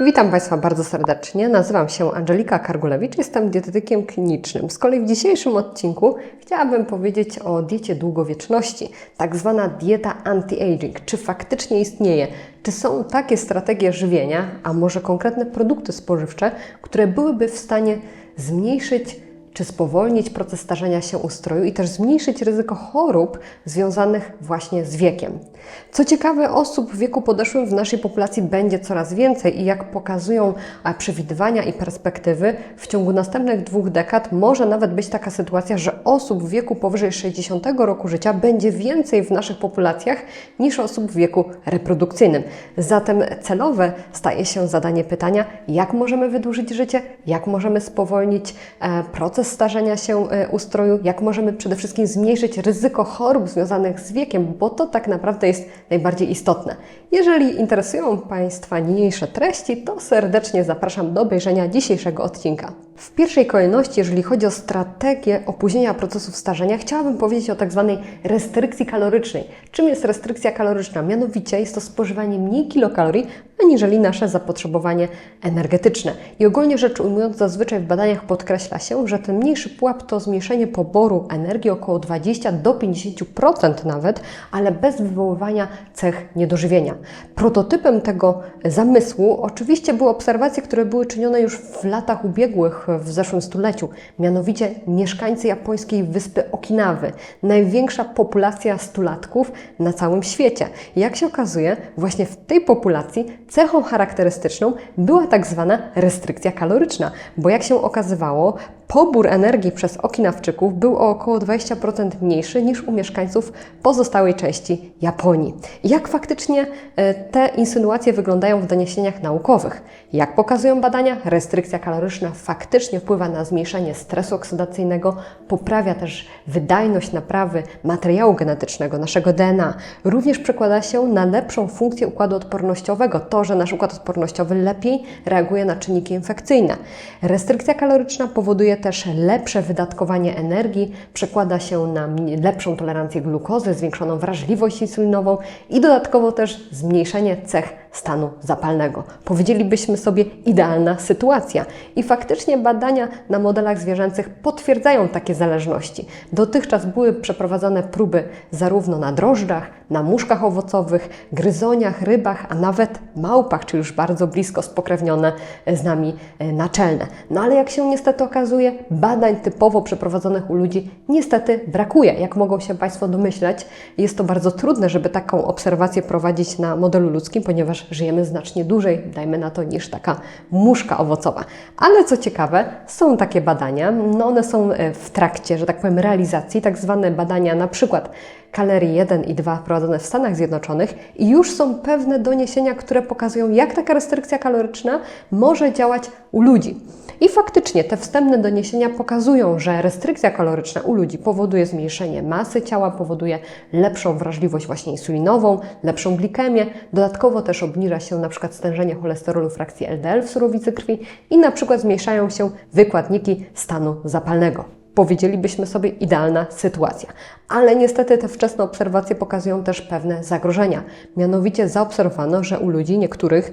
Witam Państwa bardzo serdecznie. Nazywam się Angelika Kargulewicz, jestem dietetykiem klinicznym. Z kolei w dzisiejszym odcinku chciałabym powiedzieć o diecie długowieczności, tak zwana dieta anti-aging. Czy faktycznie istnieje? Czy są takie strategie żywienia, a może konkretne produkty spożywcze, które byłyby w stanie zmniejszyć czy spowolnić proces starzenia się ustroju i też zmniejszyć ryzyko chorób związanych właśnie z wiekiem. Co ciekawe, osób w wieku podeszłym w naszej populacji będzie coraz więcej i jak pokazują e, przewidywania i perspektywy, w ciągu następnych dwóch dekad może nawet być taka sytuacja, że osób w wieku powyżej 60 roku życia będzie więcej w naszych populacjach niż osób w wieku reprodukcyjnym. Zatem celowe staje się zadanie pytania, jak możemy wydłużyć życie, jak możemy spowolnić e, proces starzenia się e, ustroju, jak możemy przede wszystkim zmniejszyć ryzyko chorób związanych z wiekiem, bo to tak naprawdę jest najbardziej istotne. Jeżeli interesują Państwa niniejsze treści, to serdecznie zapraszam do obejrzenia dzisiejszego odcinka. W pierwszej kolejności, jeżeli chodzi o strategię opóźnienia procesów starzenia, chciałabym powiedzieć o tak zwanej restrykcji kalorycznej. Czym jest restrykcja kaloryczna? Mianowicie jest to spożywanie mniej kilokalorii, aniżeli nasze zapotrzebowanie energetyczne. I ogólnie rzecz ujmując, zazwyczaj w badaniach podkreśla się, że ten mniejszy pułap to zmniejszenie poboru energii około 20 do 50% nawet, ale bez wywoływania cech niedożywienia. Prototypem tego zamysłu oczywiście były obserwacje, które były czynione już w latach ubiegłych w zeszłym stuleciu, mianowicie mieszkańcy japońskiej wyspy Okinawy, największa populacja stulatków na całym świecie. Jak się okazuje, właśnie w tej populacji cechą charakterystyczną była tak zwana restrykcja kaloryczna, bo jak się okazywało, pobór energii przez Okinawczyków był o około 20% mniejszy niż u mieszkańców pozostałej części Japonii. Jak faktycznie e, te insynuacje wyglądają w doniesieniach naukowych? Jak pokazują badania, restrykcja kaloryczna faktycznie wpływa na zmniejszenie stresu oksydacyjnego, poprawia też wydajność naprawy materiału genetycznego, naszego DNA. Również przekłada się na lepszą funkcję układu odpornościowego, to, że nasz układ odpornościowy lepiej reaguje na czynniki infekcyjne. Restrykcja kaloryczna powoduje też lepsze wydatkowanie energii, przekłada się na lepszą tolerancję glukozy, zwiększoną wrażliwość insulinową i dodatkowo też zmniejszenie cech stanu zapalnego. Powiedzielibyśmy sobie idealna sytuacja. I faktycznie badania na modelach zwierzęcych potwierdzają takie zależności. Dotychczas były przeprowadzone próby zarówno na drożdżach, na muszkach owocowych, gryzoniach, rybach, a nawet małpach, czyli już bardzo blisko spokrewnione z nami e, naczelne. No ale jak się niestety okazuje, badań typowo przeprowadzonych u ludzi niestety brakuje. Jak mogą się Państwo domyśleć, jest to bardzo trudne, żeby taką obserwację prowadzić na modelu ludzkim, ponieważ żyjemy znacznie dłużej, dajmy na to, niż taka muszka owocowa. Ale co ciekawe, są takie badania, no one są e, w trakcie, że tak powiem, realizacji, tak zwane badania na przykład kalorii 1 i 2 wprowadzone w Stanach Zjednoczonych i już są pewne doniesienia, które pokazują, jak taka restrykcja kaloryczna może działać u ludzi. I faktycznie te wstępne doniesienia pokazują, że restrykcja kaloryczna u ludzi powoduje zmniejszenie masy ciała, powoduje lepszą wrażliwość właśnie insulinową, lepszą glikemię, dodatkowo też obniża się na przykład stężenie cholesterolu frakcji LDL w surowicy krwi i na przykład zmniejszają się wykładniki stanu zapalnego powiedzielibyśmy sobie idealna sytuacja. Ale niestety te wczesne obserwacje pokazują też pewne zagrożenia. Mianowicie zaobserwowano, że u ludzi niektórych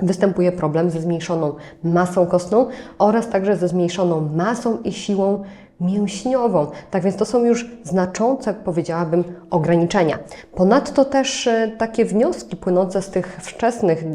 występuje problem ze zmniejszoną masą kostną oraz także ze zmniejszoną masą i siłą mięśniową. Tak więc to są już znaczące, powiedziałabym, ograniczenia. Ponadto też e, takie wnioski płynące z tych wczesnych e,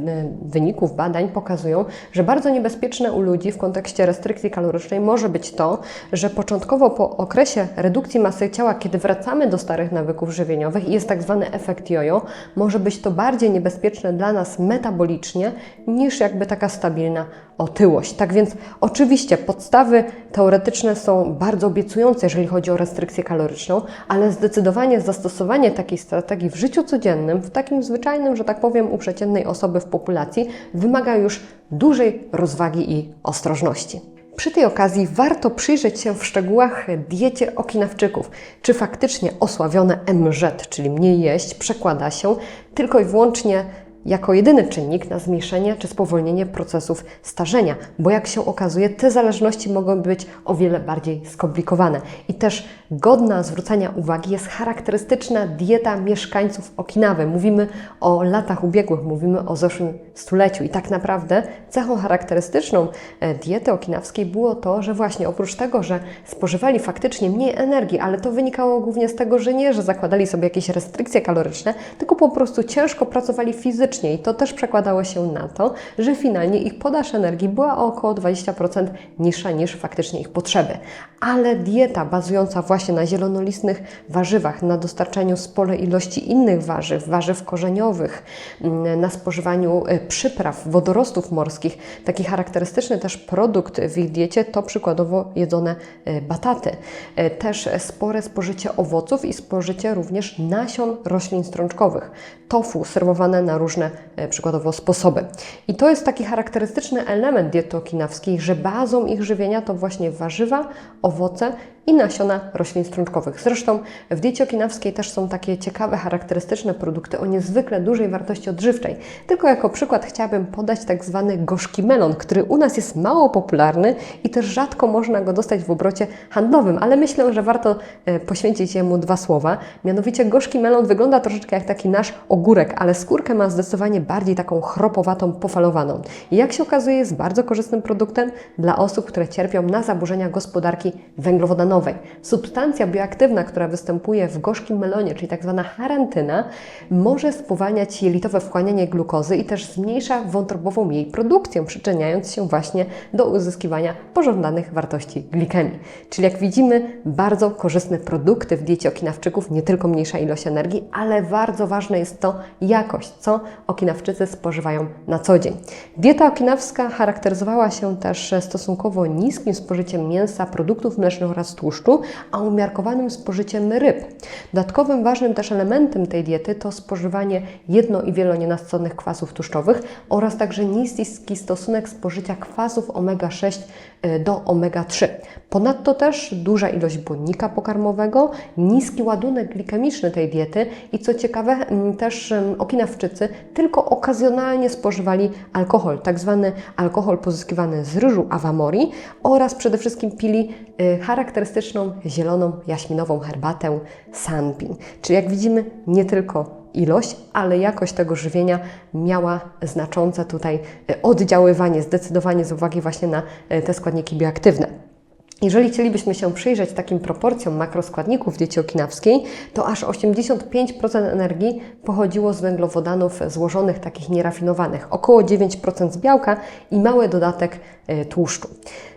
wyników badań pokazują, że bardzo niebezpieczne u ludzi w kontekście restrykcji kalorycznej może być to, że początkowo po okresie redukcji masy ciała, kiedy wracamy do starych nawyków żywieniowych i jest tak zwany efekt jojo, może być to bardziej niebezpieczne dla nas metabolicznie niż jakby taka stabilna otyłość. Tak więc oczywiście podstawy teoretyczne są bardzo obiecujące, jeżeli chodzi o restrykcję kaloryczną, ale zdecydowanie zastosowanie takiej strategii w życiu codziennym, w takim zwyczajnym, że tak powiem, u przeciętnej osoby w populacji, wymaga już dużej rozwagi i ostrożności. Przy tej okazji warto przyjrzeć się w szczegółach diecie okinawczyków. Czy faktycznie osławione MZ, czyli mniej jeść, przekłada się tylko i wyłącznie jako jedyny czynnik na zmniejszenie czy spowolnienie procesów starzenia, bo jak się okazuje, te zależności mogą być o wiele bardziej skomplikowane. I też godna zwrócenia uwagi jest charakterystyczna dieta mieszkańców Okinawy. Mówimy o latach ubiegłych, mówimy o zeszłym stuleciu i tak naprawdę cechą charakterystyczną e, diety okinawskiej było to, że właśnie oprócz tego, że spożywali faktycznie mniej energii, ale to wynikało głównie z tego, że nie, że zakładali sobie jakieś restrykcje kaloryczne, tylko po prostu ciężko pracowali fizycznie i to też przekładało się na to, że finalnie ich podaż energii była o około 20% niższa niż faktycznie ich potrzeby. Ale dieta bazująca właśnie na zielonolistnych warzywach, na dostarczaniu sporej ilości innych warzyw, warzyw korzeniowych, mm, na spożywaniu e, przypraw, wodorostów morskich, taki charakterystyczny też produkt w ich diecie to przykładowo jedzone e, bataty. E, Też spore spożycie owoców i spożycie również nasion roślin strączkowych. Tofu serwowane na różne e, przykładowo sposoby. I to jest taki charakterystyczny element diety okinawskiej, że bazą ich żywienia to właśnie warzywa, owoce i nasiona roślin strączkowych. Zresztą w diecie okinawskiej też są takie ciekawe, charakterystyczne produkty o niezwykle dużej wartości odżywczej. Tylko jako przykład chciałabym podać tak zwany gorzki melon, który u nas jest mało popularny i też rzadko można go dostać w obrocie handlowym, ale myślę, że warto e, poświęcić jemu dwa słowa. Mianowicie gorzki melon wygląda troszeczkę jak taki nasz ogórek, ale skórkę ma zdecydowanie bardziej taką chropowatą, pofalowaną. I jak się okazuje jest bardzo korzystnym produktem dla osób, które cierpią na zaburzenia gospodarki węglowodanowej. Substancja bioaktywna, która występuje w gorzkim melonie, czyli tak zwana charantyna, może spowalniać jelitowe wchłanianie glukozy i też zmniejsza wątrobową jej produkcję, przyczyniając się właśnie do uzyskiwania pożądanych wartości glikemii. Czyli jak widzimy, bardzo korzystne produkty w diecie okinawczyków, nie tylko mniejsza ilość energii, ale bardzo ważne jest to jakość, co okinawczycy spożywają na co dzień. Dieta okinawska charakteryzowała się też stosunkowo niskim spożyciem mięsa, produktów mlecznych oraz tłuszczu, a umiarkowanym spożyciem ryb. Dodatkowym ważnym też elementem tej diety to spożywanie jedno- i wielonienasconych kwasów tłuszczowych oraz także niski stosunek spożycia kwasów omega-6 y, do omega-3. Ponadto też duża ilość błonnika pokarmowego, niski ładunek glikemiczny tej diety i co ciekawe też okinawczycy tylko okazjonalnie spożywali alkohol, tak zwany alkohol pozyskiwany z ryżu awamori oraz przede wszystkim pili y, charakterystyczną zieloną jaśminową herbatę sanpin. Czyli jak widzimy nie tylko ilość, ale jakość tego żywienia miała znaczące tutaj y, oddziaływanie, zdecydowanie z uwagi właśnie na y, te składniki bioaktywne. Jeżeli chcielibyśmy się przyjrzeć takim proporcjom makroskładników diecie okinawskiej, to aż 85% energii pochodziło z węglowodanów złożonych, takich nierafinowanych, około 9% z białka i mały dodatek y, tłuszczu.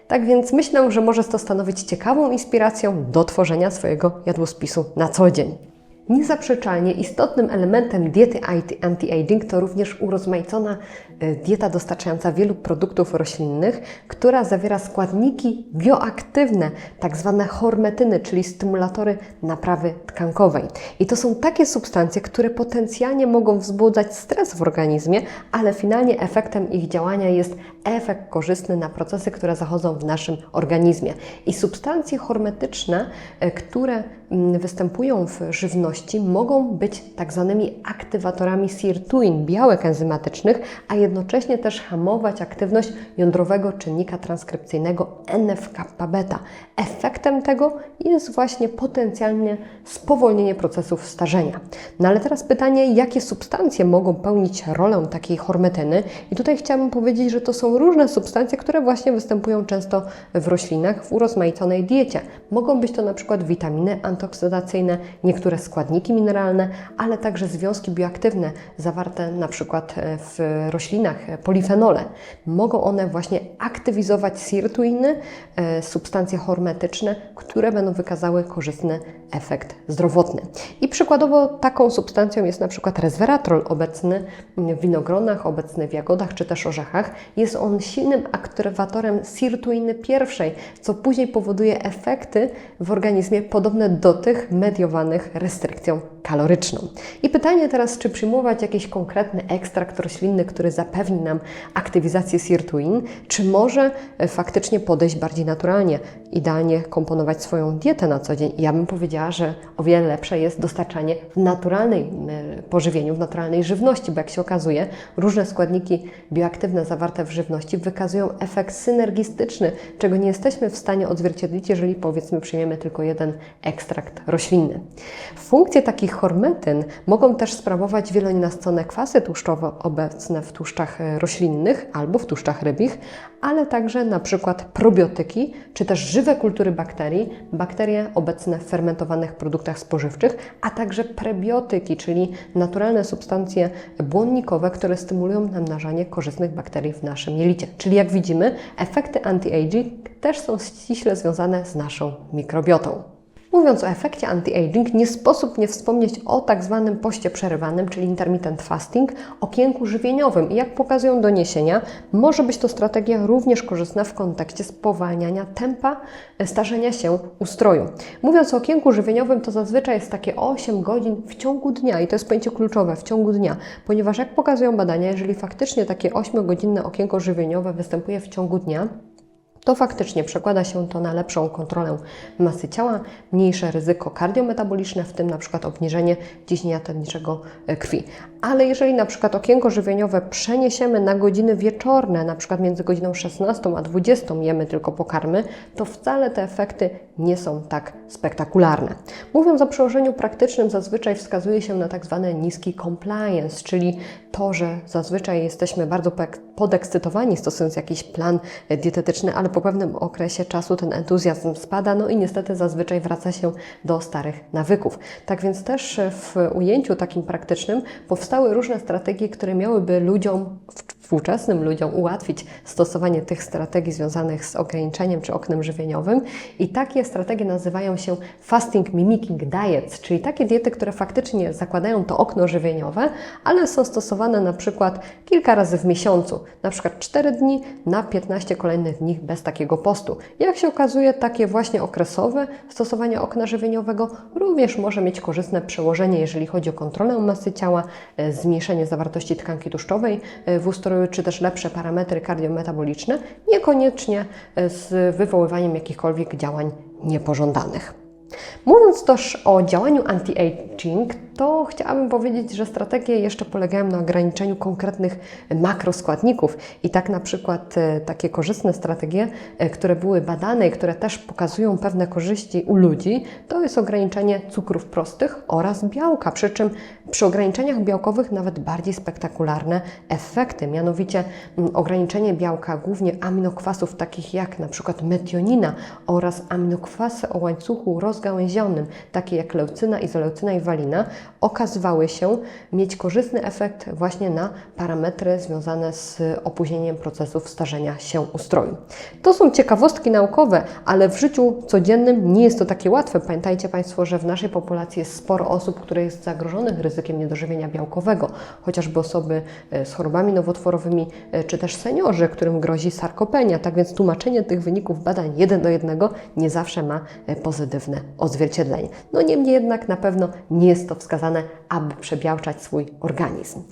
Tak więc myślę, że może to stanowić ciekawą inspiracją do tworzenia swojego jadłospisu na co dzień. Niezaprzeczalnie istotnym elementem diety anti-aging to również urozmaicona e, dieta dostarczająca wielu produktów roślinnych, która zawiera składniki bioaktywne, tak zwane hormetyny, czyli stymulatory naprawy tkankowej. I to są takie substancje, które potencjalnie mogą wzbudzać stres w organizmie, ale finalnie efektem ich działania jest efekt korzystny na procesy, które zachodzą w naszym organizmie. I substancje hormetyczne, e, które występują w żywności, mogą być tak zwanymi aktywatorami sirtuin, białek enzymatycznych, a jednocześnie też hamować aktywność jądrowego czynnika transkrypcyjnego NF-kappa-beta. Efektem tego jest właśnie potencjalnie spowolnienie procesów starzenia. No ale teraz pytanie, jakie substancje mogą pełnić rolę takiej hormetyny? I tutaj chciałabym powiedzieć, że to są różne substancje, które właśnie występują często w roślinach w urozmaiconej diecie. Mogą być to na przykład witaminy antyoksydacyjne, niektóre składniki mineralne, ale także związki bioaktywne zawarte na przykład w roślinach, polifenole. Mogą one właśnie aktywizować sirtuiny, e, substancje hormetyczne, które będą wykazały korzystny efekt zdrowotny. I przykładowo taką substancją jest przykład resveratrol obecny w winogronach, obecny w jagodach czy też orzechach. Jest on silnym aktywatorem sirtuiny pierwszej, co później powoduje efekty w organizmie podobne do do tych mediowanych restrykcją kaloryczną. I pytanie teraz, czy przyjmować jakiś konkretny ekstrakt roślinny, który zapewni nam aktywizację sirtuin, czy może e, faktycznie podejść bardziej naturalnie, idealnie komponować swoją dietę na co dzień. Ja bym powiedziała, że o wiele lepsze jest dostarczanie w naturalnej e, pożywieniu, w naturalnej żywności, bo jak się okazuje, różne składniki bioaktywne zawarte w żywności wykazują efekt synergistyczny, czego nie jesteśmy w stanie odzwierciedlić, jeżeli powiedzmy przyjmiemy tylko jeden ekstrakt roślinny. Funkcje takich hormetyn mogą też sprawować wieloninascone kwasy tłuszczowe obecne w tłuszczach e, roślinnych albo w tłuszczach rybich, ale także przykład probiotyki, czy też żywe kultury bakterii, bakterie obecne w fermentowanych produktach spożywczych, a także prebiotyki, czyli naturalne substancje błonnikowe, które stymulują namnażanie korzystnych bakterii w naszym jelicie. Czyli jak widzimy, efekty anti-aging też są ściśle związane z naszą mikrobiotą. Mówiąc o efekcie anti-aging, nie sposób nie wspomnieć o tak zwanym poście przerywanym, czyli intermittent fasting, okienku żywieniowym. I jak pokazują doniesienia, może być to strategia również korzystna w kontekście spowalniania tempa starzenia się ustroju. Mówiąc o okienku żywieniowym, to zazwyczaj jest takie 8 godzin w ciągu dnia i to jest pojęcie kluczowe w ciągu dnia, ponieważ jak pokazują badania, jeżeli faktycznie takie 8-godzinne okienko żywieniowe występuje w ciągu dnia, to faktycznie przekłada się to na lepszą kontrolę masy ciała, mniejsze ryzyko kardiometaboliczne, w tym na przykład obniżenie ciśnienia tętniczego krwi. Ale jeżeli na przykład okienko żywieniowe przeniesiemy na godziny wieczorne, na przykład między godziną 16 a 20 jemy tylko pokarmy, to wcale te efekty nie są tak spektakularne. Mówiąc o przełożeniu praktycznym, zazwyczaj wskazuje się na tak zwany niski compliance, czyli to, że zazwyczaj jesteśmy bardzo podekscytowani stosując jakiś plan dietetyczny, ale po pewnym okresie czasu ten entuzjazm spada, no i niestety zazwyczaj wraca się do starych nawyków. Tak więc też w ujęciu takim praktycznym powstały różne strategie, które miałyby ludziom, współczesnym ludziom ułatwić stosowanie tych strategii związanych z ograniczeniem czy oknem żywieniowym. I takie strategie nazywają się fasting mimicking diets, czyli takie diety, które faktycznie zakładają to okno żywieniowe, ale są stosowane na przykład kilka razy w miesiącu, na przykład 4 dni na 15 kolejnych dni bez takiego postu. Jak się okazuje, takie właśnie okresowe stosowanie okna żywieniowego również może mieć korzystne przełożenie, jeżeli chodzi o kontrolę masy ciała, zmniejszenie zawartości tkanki tłuszczowej e, w ustroju, czy też lepsze parametry kardiometaboliczne, niekoniecznie e, z wywoływaniem jakichkolwiek działań niepożądanych. Mówiąc też o działaniu anti-aging, to chciałabym powiedzieć, że strategie jeszcze polegają na ograniczeniu konkretnych makroskładników i tak na przykład e, takie korzystne strategie, e, które były badane i które też pokazują pewne korzyści u ludzi, to jest ograniczenie cukrów prostych oraz białka, przy czym przy ograniczeniach białkowych nawet bardziej spektakularne efekty, mianowicie mm, ograniczenie białka głównie aminokwasów takich jak na przykład metionina oraz aminokwasy o łańcuchu rozgałęzionym, takie jak leucyna, izoleucyna i walina, okazywały się mieć korzystny efekt właśnie na parametry związane z opóźnieniem procesów starzenia się ustroju. To są ciekawostki naukowe, ale w życiu codziennym nie jest to takie łatwe. Pamiętajcie Państwo, że w naszej populacji jest sporo osób, które jest zagrożonych ryzykiem niedożywienia białkowego, chociażby osoby e, z chorobami nowotworowymi, e, czy też seniorzy, którym grozi sarkopenia. Tak więc tłumaczenie tych wyników badań jeden do jednego nie zawsze ma e, pozytywne odzwierciedlenie. No niemniej jednak na pewno nie jest to wskazane, aby przebiałczać swój organizm.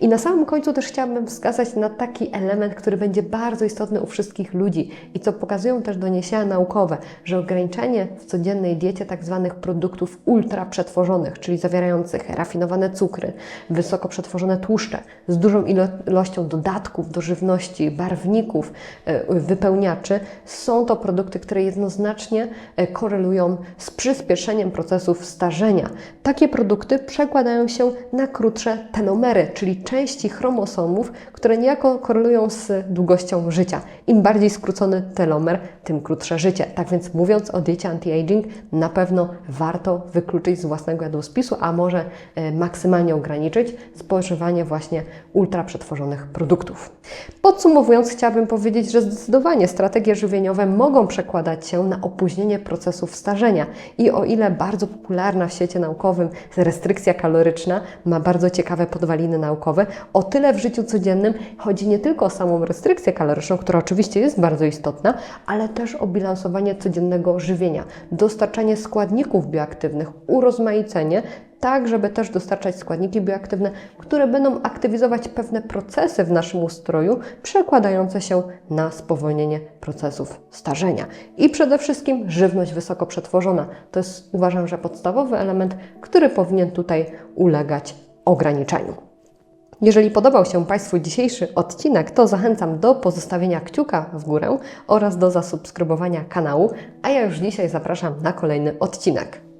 I na samym końcu też chciałabym wskazać na taki element, który będzie bardzo istotny u wszystkich ludzi i co pokazują też doniesienia naukowe, że ograniczenie w codziennej diecie tak zwanych produktów ultra przetworzonych, czyli zawierających rafinowane cukry, wysoko przetworzone tłuszcze z dużą ilością dodatków do żywności, barwników, e, wypełniaczy, są to produkty, które jednoznacznie e, korelują z przyspieszeniem procesów starzenia. Takie produkty przekładają się na krótsze telomery, czyli części chromosomów, które niejako korelują z długością życia. Im bardziej skrócony telomer, tym krótsze życie. Tak więc mówiąc o diecie anti-aging, na pewno warto wykluczyć z własnego jadłospisu, a może e, maksymalnie ograniczyć spożywanie właśnie ultra przetworzonych produktów. Podsumowując, chciałabym powiedzieć, że zdecydowanie strategie żywieniowe mogą przekładać się na opóźnienie procesów starzenia i o ile bardzo popularna w świecie naukowym restrykcja kaloryczna ma bardzo ciekawe podwaliny naukowe. O tyle w życiu codziennym chodzi nie tylko o samą restrykcję kaloryczną, która oczywiście jest bardzo istotna, ale też o bilansowanie codziennego żywienia, dostarczanie składników bioaktywnych, urozmaicenie, tak żeby też dostarczać składniki bioaktywne, które będą aktywizować pewne procesy w naszym ustroju, przekładające się na spowolnienie procesów starzenia. I przede wszystkim żywność wysoko przetworzona. To jest uważam, że podstawowy element, który powinien tutaj ulegać ograniczeniu. Jeżeli podobał się Państwu dzisiejszy odcinek, to zachęcam do pozostawienia kciuka w górę oraz do zasubskrybowania kanału, a ja już dzisiaj zapraszam na kolejny odcinek.